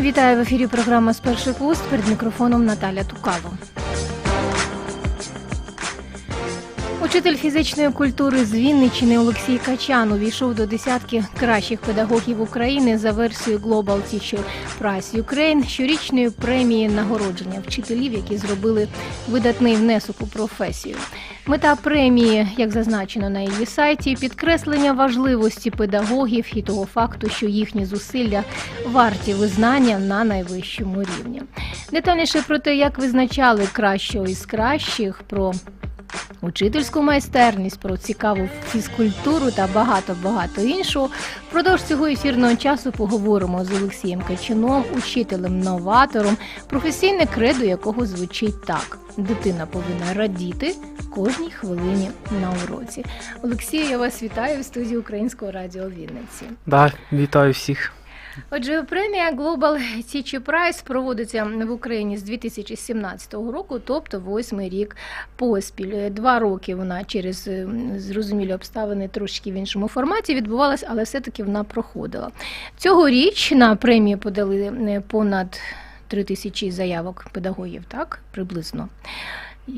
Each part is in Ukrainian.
Вітаю в ефірі. Програма з перших вуст перед мікрофоном Наталя Тукало. Учитель фізичної культури з Вінниччини Олексій Качан увійшов до десятки кращих педагогів України за версією Global Teacher Prize Ukraine щорічної премії нагородження вчителів, які зробили видатний внесок у професію. Мета премії, як зазначено на її сайті, підкреслення важливості педагогів і того факту, що їхні зусилля варті визнання на найвищому рівні. Детальніше про те, як визначали кращого із кращих, про учительську майстерність, про цікаву фізкультуру та багато-багато іншого. Впродовж цього ефірного часу поговоримо з Олексієм Качаном, учителем-новатором, професійне кредо якого звучить так: дитина повинна радіти кожній хвилині на уроці. Олексію, я вас вітаю в студії Українського радіо Вінниці. Да, вітаю всіх. Отже, премія Global Teacher Prize проводиться в Україні з 2017 року, тобто восьмий рік поспіль. Два роки вона через е, зрозумілі обставини трошки в іншому форматі відбувалась, але все-таки вона проходила. Цьогоріч на премію подали е, понад три тисячі заявок педагогів, так приблизно.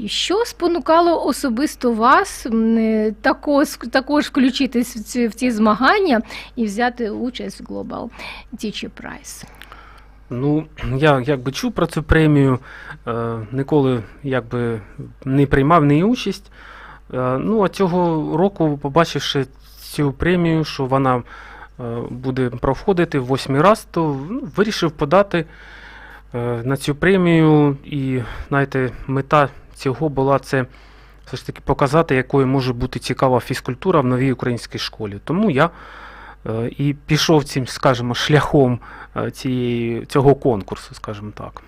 Що спонукало особисто вас е, також, також включитись в ці, змагання і взяти участь в Global Teacher Prize? Ну, я якби чув про цю премію, е, ніколи якби не приймав неї участь. Е, ну, а цього року, побачивши цю премію, що вона е, буде проходити восьмий раз, то ну, вирішив подати на цю премію. І, знаєте, мета цього була це все ж таки показати, якою може бути цікава фізкультура в новій українській школі. Тому я е, і пішов цим, скажімо, шляхом е, цієї, цього конкурсу, скажімо так.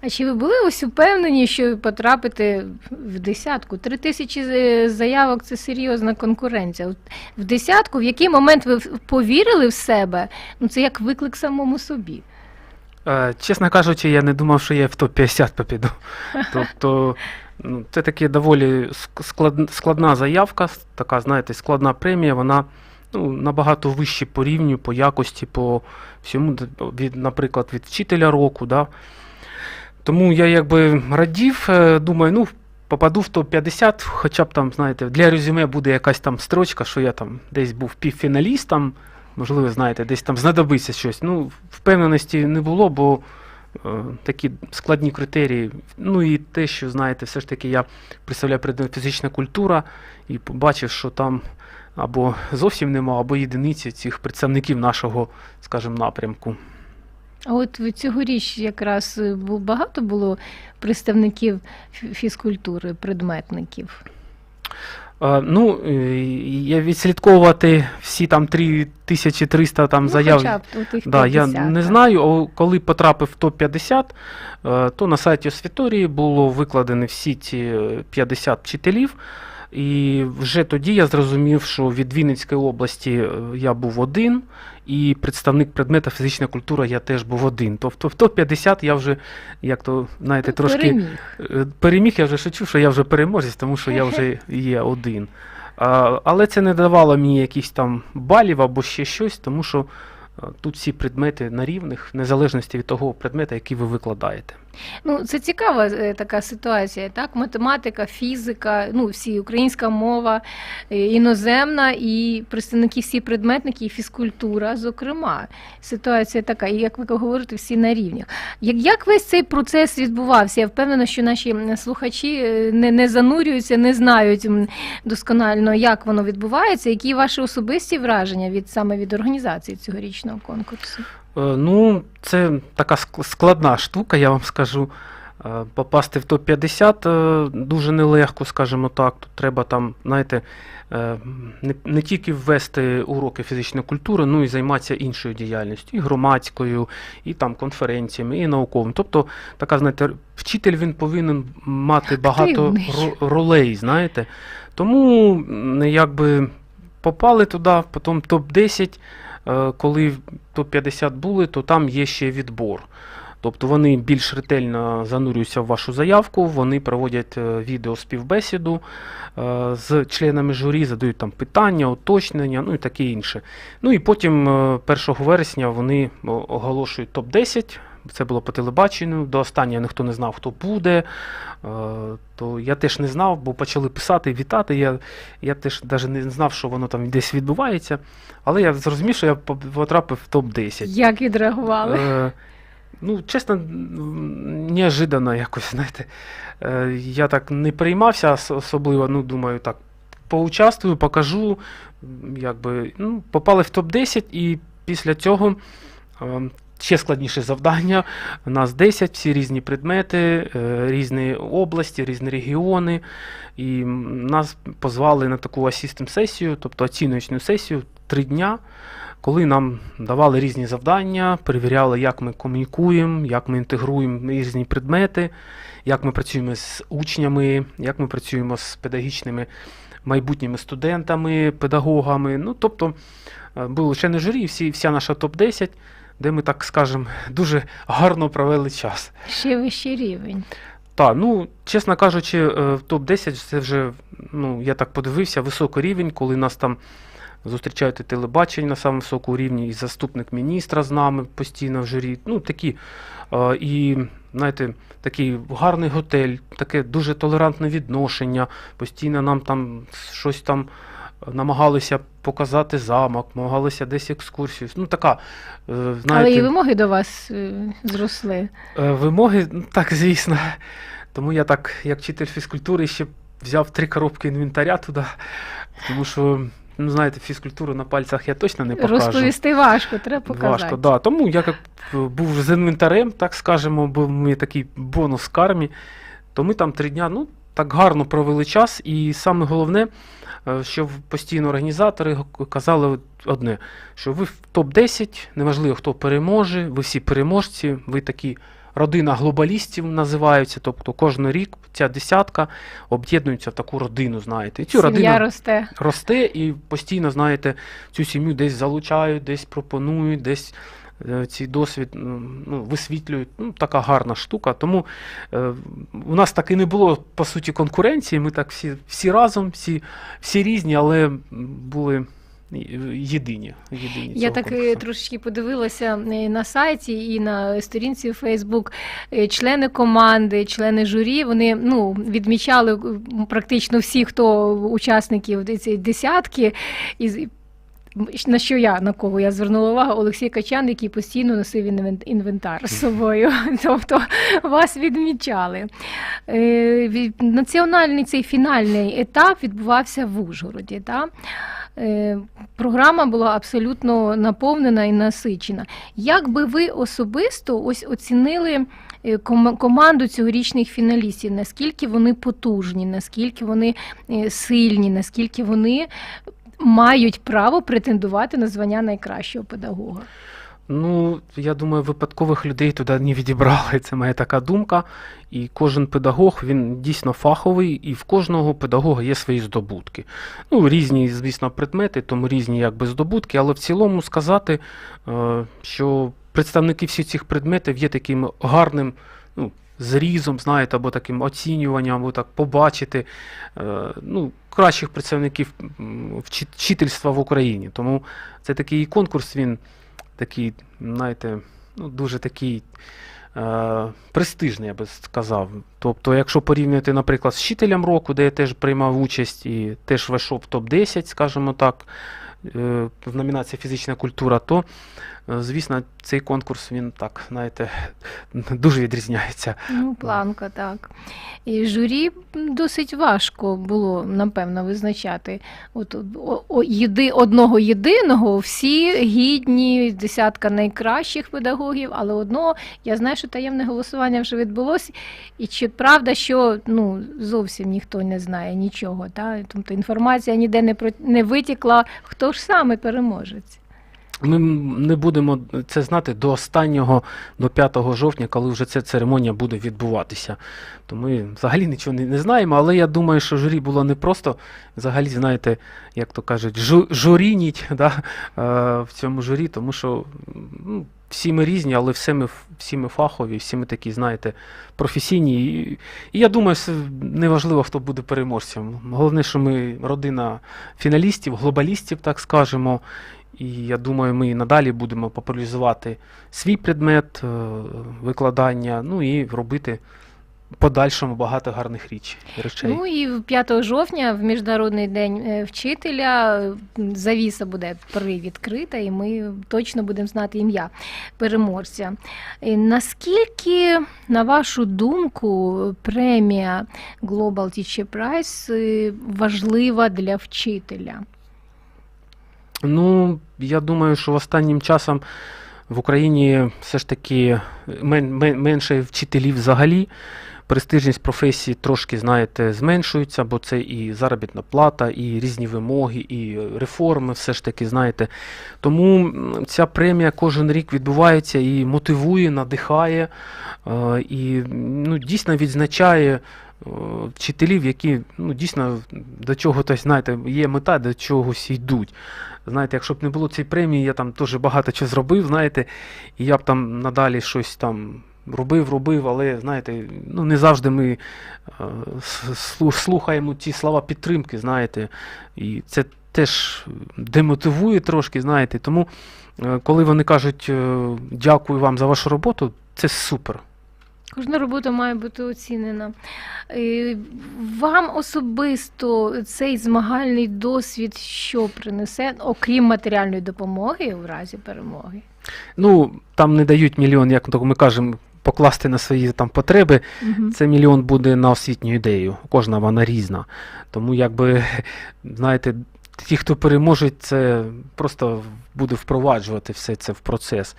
А чи ви були ось упевнені, що потрапите в десятку? Три тисячі е, заявок це серйозна конкуренція. В десятку, в який момент ви повірили в себе? Ну це як виклик самому собі. Чесно кажучи, я не думав, що я в топ-50 попіду. Тобто, ну, це таки доволі складна заявка, така, знаєте, складна премія, вона ну, набагато вища по рівню, по якості, по всьому, від, наприклад, від вчителя року. Да? Тому я якби радів, е, думаю, ну, попаду в топ-50, хоча б там, знаєте, для резюме буде якась там строчка, що я там десь був півфіналістом, можливо, знаєте, десь там знадобиться щось. Ну, впевненості не було, бо такі складні критерії. Ну і те, що, знаєте, все ж таки я представляю предмет фізична культура і побачив, що там або зовсім нема, або єдиниці цих представників нашого, скажімо, напрямку. А от цьогоріч якраз е, багато було представників фізкультури, предметників. Е, Ну, е, я відслідковувати всі там 3300 там ну, заяв. хоча б у тих Да, я 50, не так. знаю, а коли потрапив в топ-50, е, то на сайті освіторії було викладені всі ці е, 50 вчителів. І вже тоді я зрозумів, що від Вінницької області е, я був один, і представник предмета фізична культура я теж був один. Тобто в топ-50 я вже, як то, знаєте, Ну, трошки переміг. Е, Переміг, я вже шучу, що я вже переможець, тому що я вже є один. А, але це не давало мені якихось там балів або ще щось, тому що тут всі предмети на рівних, в незалежності від того предмета, який ви викладаєте. Ну, це цікава е, така ситуація, так? Математика, фізика, ну, всі українська мова, е, іноземна і представники всі предметники, і фізкультура, зокрема. Ситуація така, і як ви говорите, всі на рівнях. Як, як весь цей процес відбувався? Я впевнена, що наші слухачі е, не, не занурюються, не знають досконально, як воно відбувається. Які ваші особисті враження від саме від організації цьогорічного конкурсу? Е, Ну, це така ск- складна штука, я вам скажу. Е, Попасти в топ-50 е, дуже нелегко, скажімо так. Тут треба там, знаєте, не, не тільки ввести уроки фізичної культури, ну і займатися іншою діяльністю, і громадською, і там конференціями, і науковим. Тобто, така, знаєте, вчитель він повинен мати багато ролей, знаєте. Тому якби попали туди, потім топ-10. Е, Коли топ-50 були, то там є ще відбор. Тобто вони більш ретельно занурюються в вашу заявку, вони проводять відео відеоспівбесіду е, з членами журі, задають там питання, уточнення, ну і таке інше. Ну і потім е, 1 вересня вони оголошують топ-10. Це було по телебаченню. До останнього ніхто не знав, хто буде. Е, То я теж не знав, бо почали писати, вітати. Я, я теж навіть не знав, що воно там десь відбувається. Але я зрозумів, що я потрапив в топ-10. Як відреагували? Е, ну, чесно, неожиданно якось, знаєте. Е, я так не переймався ос- особливо, ну, думаю, так, поучаствую, покажу. Якби, ну, попали в топ-10, і після цього е, ще складніше завдання. У нас 10, всі різні предмети, е, різні області, різні регіони. І нас позвали на таку асістент-сесію, тобто оціночну сесію, три дня коли нам давали різні завдання, перевіряли, як ми комунікуємо, як ми інтегруємо різні предмети, як ми працюємо з учнями, як ми працюємо з педагогічними майбутніми студентами, педагогами. Ну, тобто е, було члени журі, всі, вся наша топ-10, де ми, так скажемо, дуже гарно провели час. Ще вищий рівень. Так, ну, чесно кажучи, е, в топ-10 це вже, ну, я так подивився, високий рівень, коли нас там зустрічають і телебачення на самому високому рівні, і заступник міністра з нами постійно в журі. Ну, такі, е, і, знаєте, такий гарний готель, таке дуже толерантне відношення. Постійно нам там щось там намагалися показати замок, намагалися десь екскурсію. Ну, така, е, знаєте, Але і вимоги до вас е, зросли. Е, Вимоги, ну, так, звісно. Тому я так, як вчитель фізкультури, ще взяв три коробки інвентаря туди, тому що, ну, знаєте, фізкультуру на пальцях я точно не покажу. Розповісти важко, треба показати. Важко, да. Тому я як був з інвентарем, так скажемо, був мій такий бонус к армії, то ми там три дня, ну, так гарно провели час. І саме головне, е, що постійно організатори казали одне, що ви в топ-10, неважливо, хто переможе, ви всі переможці, ви такі. Родина глобалістів називаються, тобто кожен рік ця десятка об'єднується в таку родину, знаєте. І цю Сім'я родину росте. росте і постійно, знаєте, цю сім'ю десь залучають, десь пропонують, десь цей досвід ну, висвітлюють. Ну, така гарна штука. Тому е, у нас так і не було по суті конкуренції. Ми так всі, всі разом, всі, всі різні, але були єдині. єдині Я так е, конкурсу. трошечки подивилася е, на сайті і на сторінці у Фейсбук. Е, Члени команди, члени журі, вони ну, відмічали е, практично всі, хто учасників цієї десятки. І на що я на кого я звернула увагу? Олексій Качан, який постійно носив інвентар з собою. Тобто вас відмічали. Е, Національний цей фінальний етап відбувався в Ужгороді. Да? Е, Програма була абсолютно наповнена і насичена. Як би ви особисто ось оцінили е, команду цьогорічних фіналістів? Наскільки вони потужні, наскільки вони сильні, наскільки вони мають право претендувати на звання найкращого педагога? Ну, я думаю, випадкових людей туди не відібрали. Це моя така думка. І кожен педагог він дійсно фаховий, і в кожного педагога є свої здобутки. Ну, різні, звісно, предмети, тому різні якби здобутки, але в цілому сказати, е, що представники всіх цих предметів є таким гарним. Ну, Зрізом, знаєте, або таким оцінюванням, або так побачити е, ну, кращих представників вчительства в Україні. Тому це такий конкурс, він такий, знаєте, ну, дуже такий е, престижний, я би сказав. Тобто, якщо порівняти, наприклад, з вчителем року, де я теж приймав участь і теж вийшов в топ-10, скажімо так, в номінації фізична культура, то, е, звісно, цей конкурс він так, знаєте, дуже відрізняється. Ну, планка, так. І журі досить важко було, напевно, визначати. От, о, о, єди, одного єдиного, всі гідні, десятка найкращих педагогів, але одного, я знаю, що таємне голосування вже відбулося. І чи правда, що ну, зовсім ніхто не знає нічого. Та? Тобто інформація ніде не, не витікла, хто ж саме переможець. Ми не будемо це знати до останнього, до 5 жовтня, коли вже ця церемонія буде відбуватися. То ми взагалі нічого не, не знаємо, але я думаю, що журі було не просто взагалі, знаєте, як то кажуть, жу, журініть да, е, в цьому журі, тому що ну, всі ми різні, але всі ми, всі ми фахові, всі ми такі, знаєте, професійні. І, і я думаю, неважливо, хто буде переможцем. Головне, що ми родина фіналістів, глобалістів, так скажемо. І я думаю, ми і надалі будемо популяризувати свій предмет е, викладання, ну і робити подальшому багато гарних річ, речей. Ну і 5 жовтня, в Міжнародний день е, вчителя, завіса буде привідкрита, і ми точно будемо знати ім'я переможця. Е, Наскільки, на вашу думку, премія Global Teacher Prize е, важлива для вчителя? Ну, я думаю, що останнім часом в Україні все ж таки мен, мен, менше вчителів взагалі. Престижність професії трошки, знаєте, зменшується, бо це і заробітна плата, і різні вимоги, і реформи, все ж таки, знаєте. Тому ця премія кожен рік відбувається і мотивує, надихає, е, і ну, дійсно відзначає е, вчителів, які ну, дійсно до чого-то, знаєте, є мета, до чогось йдуть. Знаєте, якщо б не було цієї премії, я там теж багато чого зробив, знаєте, і я б там надалі щось там робив, робив, але знаєте, ну не завжди ми е, слухаємо ті слова підтримки, знаєте, і це теж демотивує трошки, знаєте. Тому, е, коли вони кажуть е, дякую вам за вашу роботу, це супер. Кожна робота має бути оцінена. Вам особисто цей змагальний досвід що принесе, окрім матеріальної допомоги у разі перемоги? Ну, там не дають мільйон, як ми кажемо, покласти на свої там потреби. Мгм. Це мільйон буде на освітню ідею. Кожна вона різна. Тому, якби, знаєте, ті, хто переможуть, це просто буде впроваджувати все це в процес.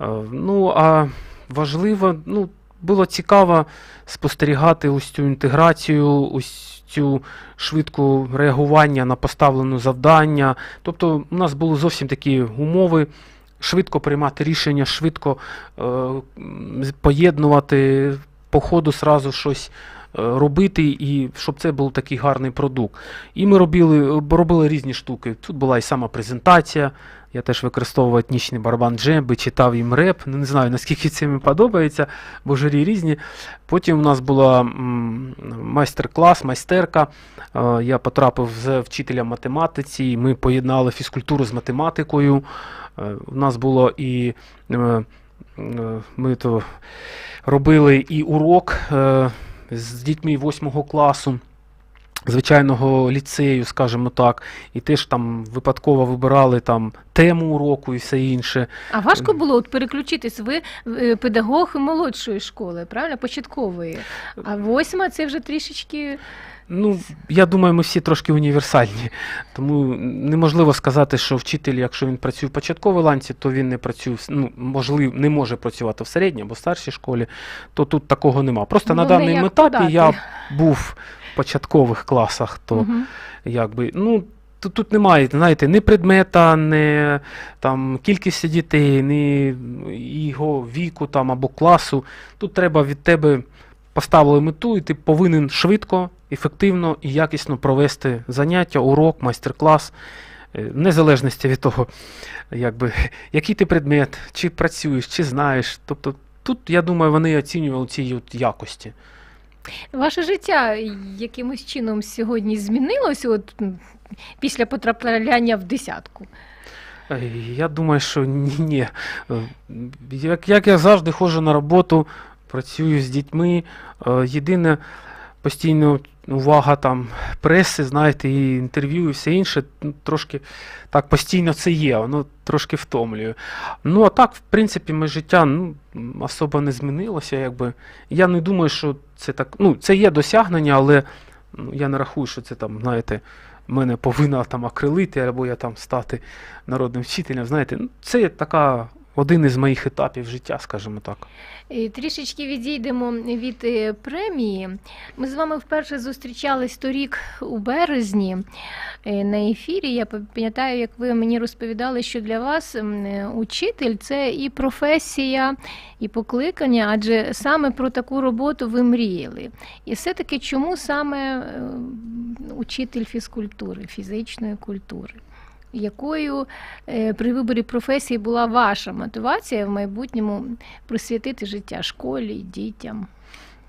Е, Ну, а важливо, ну, було цікаво спостерігати ось цю інтеграцію, ось цю швидку реагування на поставлене завдання. Тобто, у нас були зовсім такі умови. Швидко приймати рішення, швидко е, поєднувати по ходу сразу щось робити, і щоб це був такий гарний продукт. І ми робили, робили різні штуки. Тут була і сама презентація. Я теж використовував етнічний барабан джемби, читав їм реп. Ну, не знаю, наскільки це мені подобається, бо журі різні. Потім у нас була майстер-клас, майстерка. Е, Я потрапив з вчителем математиці, і ми поєднали фізкультуру з математикою. Е, У нас було і е, е, ми то робили і урок е, з дітьми 8 класу. Звичайного ліцею, скажімо так, і теж там випадково вибирали там тему уроку і все інше. А важко було от переключитись. Ви е, педагог молодшої школи, правильно? Початкової. А восьма це вже трішечки. Ну, я думаю, ми всі трошки універсальні. Тому неможливо сказати, що вчитель, якщо він працює в початковій ланці, то він не працює, ну, можливо, не може працювати в середній або старшій школі, то тут такого нема. Просто на Ну, даний як етапі подати. я був початкових класах, то Мгм. якби, ну, тут, тут немає, знаєте, ні предмета, ні там, кількості дітей, ні його віку там, або класу. Тут треба від тебе поставили мету, і ти повинен швидко, ефективно і якісно провести заняття, урок, майстер-клас, е, в незалежності від того, якби, який ти предмет, чи працюєш, чи знаєш. Тобто тут, я думаю, вони оцінювали ці якості. Ваше життя якимось чином сьогодні змінилось от, після потрапляння в десятку? Е, Я думаю, що ні. Е, Як, як я завжди ходжу на роботу, працюю з дітьми. е, Єдине постійно увага там преси, знаєте, і інтерв'ю, і все інше. ну, Трошки так постійно це є, воно трошки втомлює. Ну, а так, в принципі, моє життя ну, особо не змінилося. Якби. Я не думаю, що це так. Ну, це є досягнення, але ну, я не рахую, що це там, знаєте, мене повинна там акрилити, або я там стати народним вчителем. Знаєте, ну, це така один із моїх етапів життя, скажімо так. Трішечки відійдемо від е, премії. Ми з вами вперше зустрічались торік у березні е, на ефірі. Я пам'ятаю, як ви мені розповідали, що для вас е, учитель це і професія, і покликання, адже саме про таку роботу ви мріяли. І все-таки чому саме учитель фізкультури, фізичної культури? Якою е, при виборі професії була ваша мотивація в майбутньому присвятити життя школі, дітям?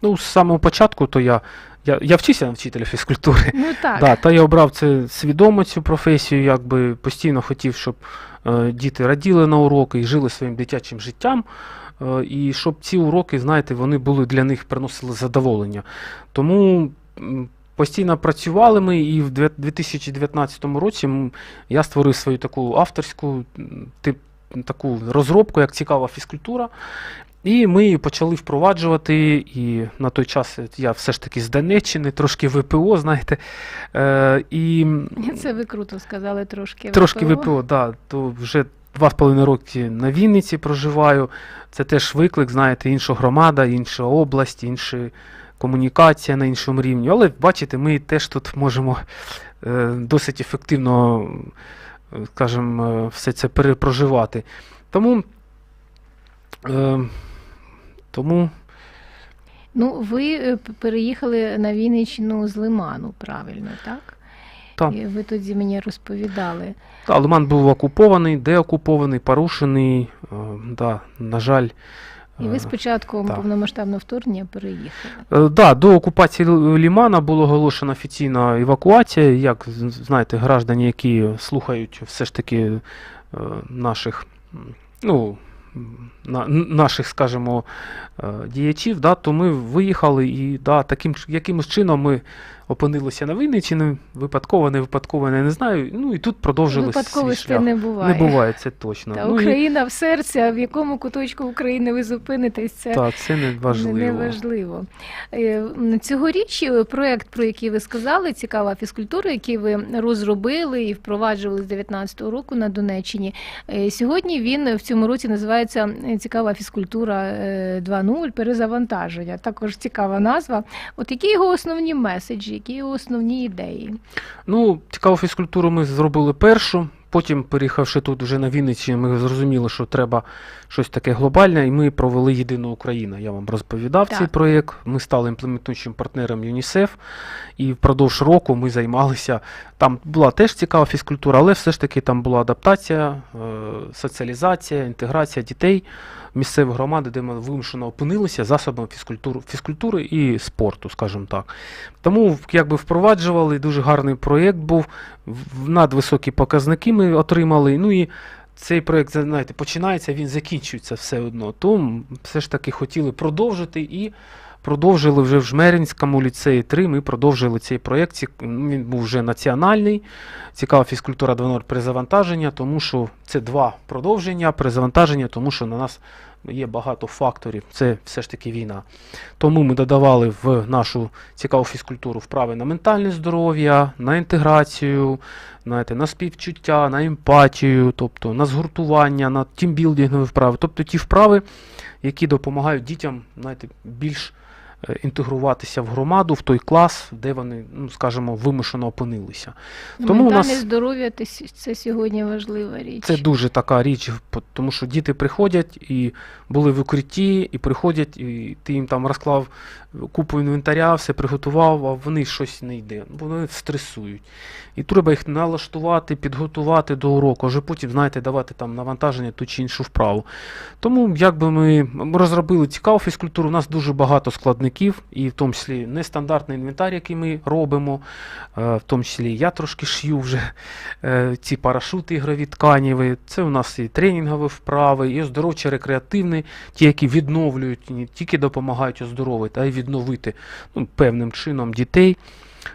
Ну, з самого початку, то я, я, я вчився на вчителя фізкультури. Ну так, Да, та я обрав це свідомо цю професію, якби постійно хотів, щоб е, діти раділи на уроки і жили своїм дитячим життям. Е, і щоб ці уроки, знаєте, вони були для них приносили задоволення. Тому постійно працювали ми, і в 2019 році я створив свою таку авторську тип, таку розробку, як цікава фізкультура. І ми її почали впроваджувати. І на той час я все ж таки з Донеччини, трошки ВПО, знаєте. Е, і це ви круто сказали трошки. трошки ВПО. ВПО, да, то вже два з половиною роки на Вінниці проживаю. Це теж виклик, знаєте, інша громада, інша область, інша комунікація на іншому рівні. Але бачите, ми теж тут можемо е, досить ефективно, е, скажімо, е, все це перепроживати. Тому, тому Ну, ви переїхали на Вінниччину з Лиману, правильно, так? Так. І ви тоді мені розповідали. та, Лиман був окупований, деокупований, порушений. Да, на жаль. І ви е, спочатку так. повномасштабного вторгнення переїхали. Е, Да, до окупації Лімана була оголошена офіційна евакуація. Як знаєте, граждані, які слухають все ж таки е, наших, ну, на, наших, скажімо, діячів, да, то ми виїхали і да, таким якимось чином ми опинилися на Вінниччині. Випадково, не випадково, я не знаю. Ну і тут продовжили свій Випадковості не буває. Не буває, це точно. Та Ну, і- Україна в серці, а в якому куточку України ви зупинитесь, це так, це не важливо. Не важливо. Е, Цьогоріч е, проект, про який ви сказали, цікава фізкультура, який ви розробили і впроваджували з 19-го року на Донеччині. е, Сьогодні він в цьому році називається Цікава фізкультура е, 2.0 перезавантаження. Також цікава назва. От які його основні меседжі, які основні ідеї? Ну, цікаву фізкультуру ми зробили першу. Потім, переїхавши тут вже на Вінниці, ми зрозуміли, що треба щось таке глобальне, і ми провели Єдину Україну. Я вам розповідав Так. цей проєкт. Ми стали імплементуючим партнером ЮНІСЕФ, і впродовж року ми займалися. Там була теж цікава фізкультура, але все ж таки там була адаптація, е, соціалізація, інтеграція дітей місцеві громади, де ми вимушено опинилися засобами фізкультури, фізкультури і спорту, скажімо так. Тому якби впроваджували, дуже гарний проєкт був, надвисокі показники ми отримали. Ну і цей проєкт, знаєте, починається, він закінчується все одно. Тому все ж таки хотіли продовжити і продовжили вже в Жмеринському ліцеї 3. Ми продовжили цей проєкт. Він був вже національний. Цікава фізкультура 2.0 перезавантаження, тому що це два продовження перезавантаження, тому що на нас є багато факторів. Це все ж таки війна. Тому ми додавали в нашу цікаву фізкультуру вправи на ментальне здоров'я, на інтеграцію, знаєте, на співчуття, на емпатію, тобто на згуртування, на тімбілдингові вправи. Тобто ті вправи, які допомагають дітям знаєте, більш інтегруватися в громаду, в той клас, де вони, ну, скажімо, вимушено опинилися. Тому у нас- здоров'я це сьогодні важлива річ. Це дуже така річ, тому що діти приходять і були в укритті, і приходять, і ти їм там розклав купу інвентаря, все приготував, а вони щось не йде. Вони стресують. І треба їх налаштувати, підготувати до уроку, а вже потім, знаєте, давати там навантаження ту чи іншу вправу. Тому якби ми, ми розробили цікаву фізкультуру, у нас дуже багато складників, і в тому числі нестандартний інвентар, який ми робимо, е, в тому числі я трошки шью вже е, ці парашути ігрові тканіві. Це у нас і тренінгові вправи, і оздоровчі рекреативні, ті, які відновлюють, не тільки допомагають оздоровити, а й відновити ну, певним чином дітей.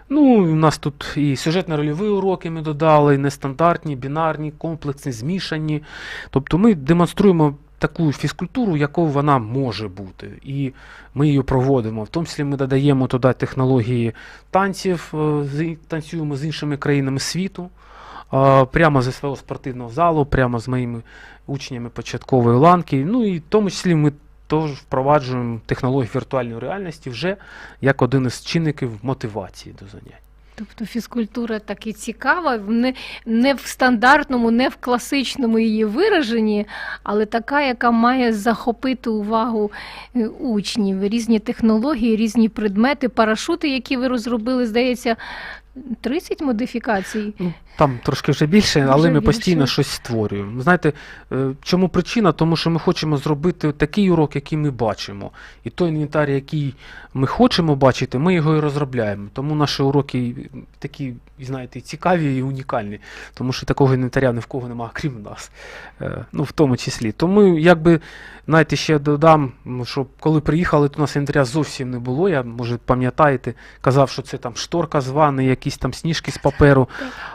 Ну, у нас тут і сюжетно-рольові уроки ми додали, нестандартні, бінарні, комплексні, змішані. Тобто ми демонструємо таку фізкультуру, якою вона може бути. І ми її проводимо. В тому числі ми додаємо туди технології танців, е, танцюємо з іншими країнами світу. Прямо зі свого спортивного залу, прямо з моїми учнями початкової ланки. Ну і в тому числі ми теж впроваджуємо технологію віртуальної реальності вже як один із чинників мотивації до занять. Тобто фізкультура так і цікава, не, не в стандартному, не в класичному її вираженні, але така, яка має захопити увагу е, учнів. Різні технології, різні предмети, парашути, які ви розробили, здається, 30 модифікацій. Ну, там трошки вже більше, Вже але ми більше. постійно щось створюємо. Знаєте, е, чому причина? Тому що ми хочемо зробити такий урок, який ми бачимо. І той інвентар, який ми хочемо бачити, ми його і розробляємо. Тому наші уроки такі, знаєте, цікаві і унікальні, тому що такого інвентаря ні в кого немає, крім нас. Е, Ну, в тому числі. Тому, якби, знаєте, ще додам, що коли приїхали, то у нас інвентаря зовсім не було. Я, може, пам'ятаєте, казав, що це там шторка з ванни, якісь там сніжки з паперу.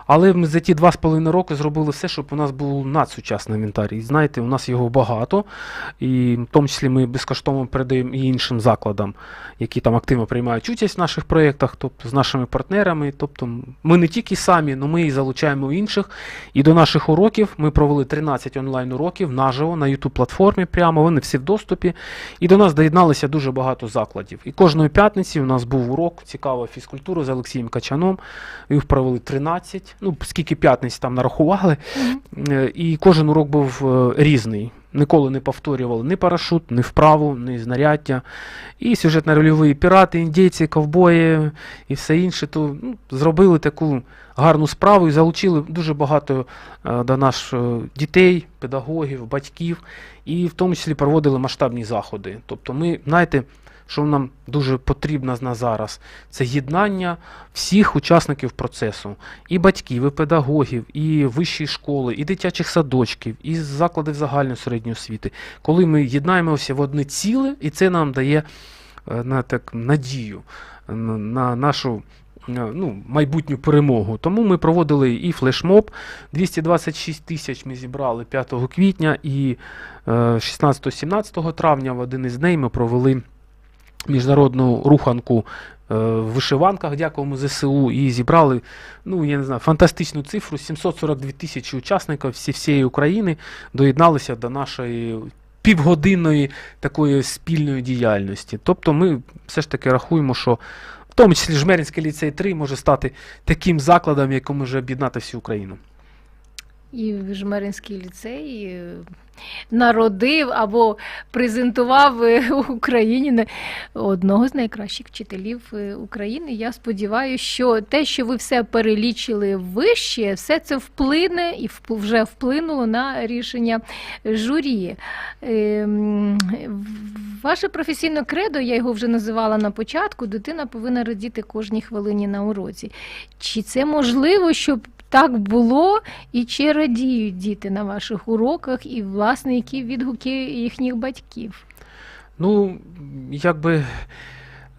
Але ми за ті два з половиною роки зробили все, щоб у нас був надсучасний інвентар. І знаєте, у нас його багато, і в тому числі ми безкоштовно передаємо і іншим закладам, які там активно приймають участь в наших проєктах, тобто з нашими партнерами. Тобто ми не тільки самі, але ми і залучаємо інших. І до наших уроків ми провели 13 онлайн-уроків наживо на youtube платформі прямо, вони всі в доступі. І до нас доєдналися дуже багато закладів. І кожної п'ятниці у нас був урок цікава фізкультури з Олексієм Качаном. Їх провели 13, ну скільки п'ятниць там нарахували. Е, І кожен урок був е, різний. Ніколи не повторювали ні парашут, ні вправу, ні знаряддя. І сюжетно-рольові пірати, індійці, ковбої і все інше. То ну, зробили таку гарну справу і залучили дуже багато е, до е, дітей, педагогів, батьків, і в тому числі проводили масштабні заходи. Тобто, ми, знаєте, що нам дуже потрібно на зараз, це єднання всіх учасників процесу, і батьків, і педагогів, і вищої школи, і дитячих садочків, і закладів загальної середньої освіти. Коли ми єднаємося в одне ціле, і це нам дає е, на так, надію е, на, на нашу е, ну, майбутню перемогу. Тому ми проводили і флешмоб. 226 тисяч ми зібрали 5 квітня і е, 16-17 травня в один із днів ми провели міжнародну руханку е, в вишиванках, дякуємо ЗСУ, і зібрали, ну я не знаю, фантастичну цифру. 742 тисячі учасників всі, всієї України доєдналися до нашої півгодинної такої спільної діяльності. Тобто ми все ж таки рахуємо, що в тому числі Жмеринський ліцей 3 може стати таким закладом, який може об'єднати всю Україну. І Жмеринський ліцей народив або презентував е, Україні одного з найкращих вчителів е, України. Я сподіваюся, що те, що ви все перелічили вище, все це вплине і вже вплинуло на рішення журі. Ем, Ваше професійне кредо, я його вже називала на початку, дитина повинна радіти кожній хвилині на уроці. Чи це можливо, щоб так було, і чи радіють діти на ваших уроках, і власне які відгуки їхніх батьків? Ну, якби,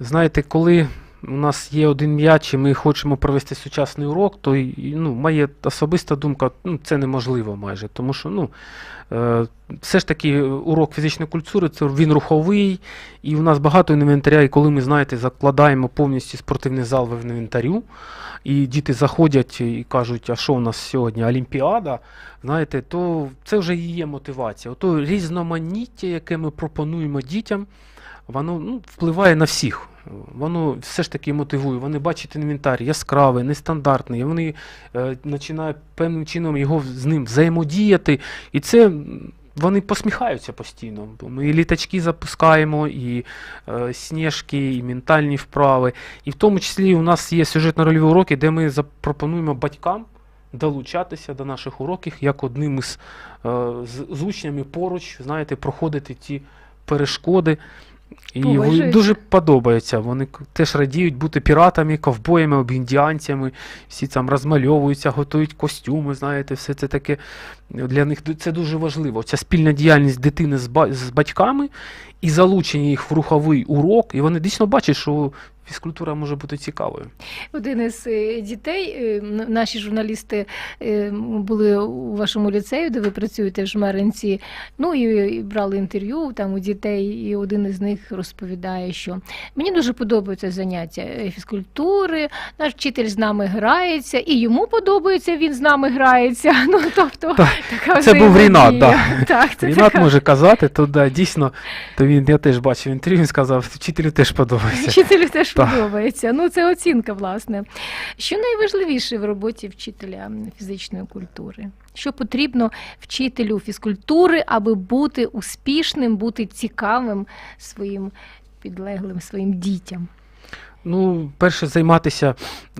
знаєте, коли у нас є один м'яч, і ми хочемо провести сучасний урок, то ну, моя особиста думка, ну, це неможливо майже. Тому що ну, е, все ж таки урок фізичної культури це він руховий, і у нас багато інвентаря, і коли ми, знаєте, закладаємо повністю спортивний зал в інвентарю, і діти заходять і кажуть, а що у нас сьогодні Олімпіада, знаєте, то це вже і є мотивація. Ото різноманіття, яке ми пропонуємо дітям, воно ну, впливає на всіх. Воно все ж таки мотивує. Вони бачать інвентар яскравий, нестандартний, і вони е, починають певним чином його з ним взаємодіяти. І це вони посміхаються постійно. Ми і літачки запускаємо, і е, сніжки, і ментальні вправи. І в тому числі у нас є сюжетно-рольові уроки, де ми запропонуємо батькам долучатися до наших уроків як одним із е, з, з учнями поруч, знаєте, проходити ті перешкоди. І ви- дуже подобається. Вони теж радіють бути піратами, ковбоями, обіндіанцями. Всі там розмальовуються, готують костюми, знаєте, все це таке. Для них це дуже важливо. Ця спільна діяльність дитини з батьками і залучення їх в руховий урок. І вони дійсно бачать, що фізкультура може бути цікавою. Один із е, дітей, е, наші журналісти е, були у вашому ліцею, де ви працюєте в Жмеринці. Ну і, брали інтерв'ю там у дітей, і один із них розповідає, що мені дуже подобаються заняття фізкультури, наш вчитель з нами грається, і йому подобається, він з нами грається. Ну тобто Так, така це був. Рінат, Так, це Рінат така... може казати, то да, дійсно, то він я теж бачив інтерв'ю, він сказав, вчителю теж подобається. Вчителю теж. Подобається. Ну, це оцінка, власне. Що найважливіше в роботі вчителя фізичної культури? Що потрібно вчителю фізкультури, аби бути успішним, бути цікавим своїм підлеглим, своїм дітям? Ну, перше, займатися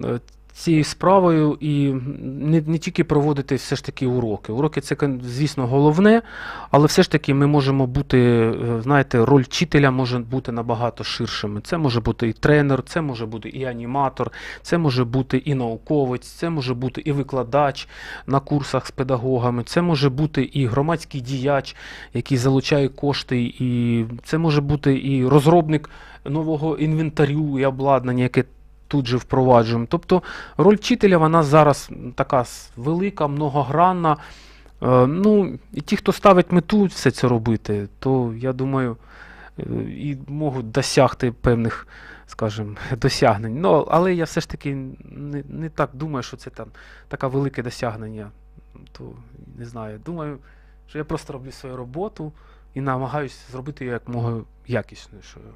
е, цією справою і не, не тільки проводити все ж таки уроки. Уроки це, звісно, головне, але все ж таки ми можемо бути, е, знаєте, роль вчителя може бути набагато ширшими. Це може бути і тренер, це може бути і аніматор, це може бути і науковець, це може бути і викладач на курсах з педагогами, це може бути і громадський діяч, який залучає кошти, і це може бути і розробник нового інвентарю і обладнання, яке тут же впроваджуємо. Тобто роль вчителя вона зараз така велика, многогранна. Е, Ну, і ті, хто ставить мету все це робити, то я думаю, е, і можуть досягти певних, скажімо, досягнень. Ну, але я все ж таки не, не так думаю, що це там таке велике досягнення. То не знаю. Думаю, що я просто роблю свою роботу і намагаюся зробити її як мога якіснішою.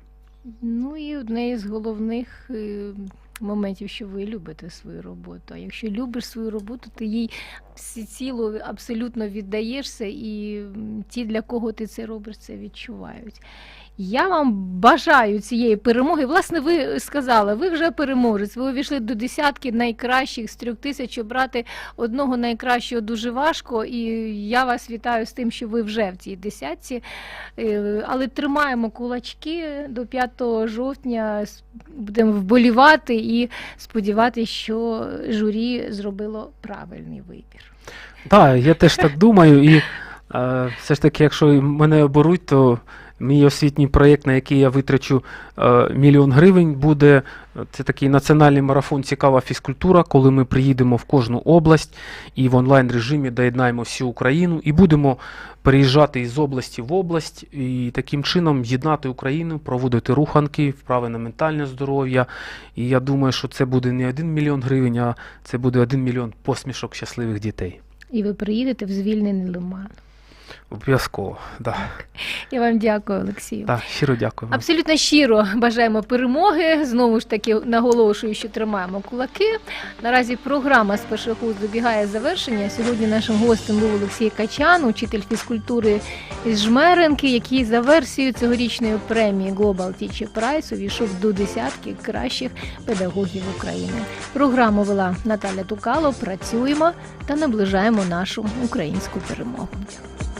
Ну і одне із головних е, моментів, що ви любите свою роботу. А якщо любиш свою роботу, ти їй всеціло абсолютно віддаєшся, і ті, для кого ти це робиш, це відчувають. Я вам бажаю цієї перемоги. Власне, ви сказали, ви вже переможець. Ви увійшли до десятки найкращих з трьох тисяч. Обрати одного найкращого дуже важко. І я вас вітаю з тим, що ви вже в цій десятці. Е, Але тримаємо кулачки до 5 жовтня. Будемо вболівати і сподіватися, що журі зробило правильний вибір. Так, я теж так думаю, і е, все ж таки, якщо мене оберуть, то мій освітній проєкт, на який я витрачу е, мільйон гривень, буде е, це такий національний марафон Цікава фізкультура, коли ми приїдемо в кожну область і в онлайн режимі доєднаємо всю Україну і будемо переїжджати із області в область і таким чином єднати Україну, проводити руханки, вправи на ментальне здоров'я. І я думаю, що це буде не один мільйон гривень, а це буде один мільйон посмішок щасливих дітей. І ви приїдете в звільнений лиман. Обов'язково, да. Я вам дякую, Олексію. Так, щиро дякую. Абсолютно щиро бажаємо перемоги. Знову ж таки наголошую, що тримаємо кулаки. Наразі програма з перших вуз добігає завершення. Сьогодні нашим гостем був Олексій Качан, учитель фізкультури із Жмеренки, який за версією цьогорічної премії Global Teacher Prize увійшов до десятки кращих педагогів України. Програму вела Наталя Тукало. Працюємо та наближаємо нашу українську перемогу.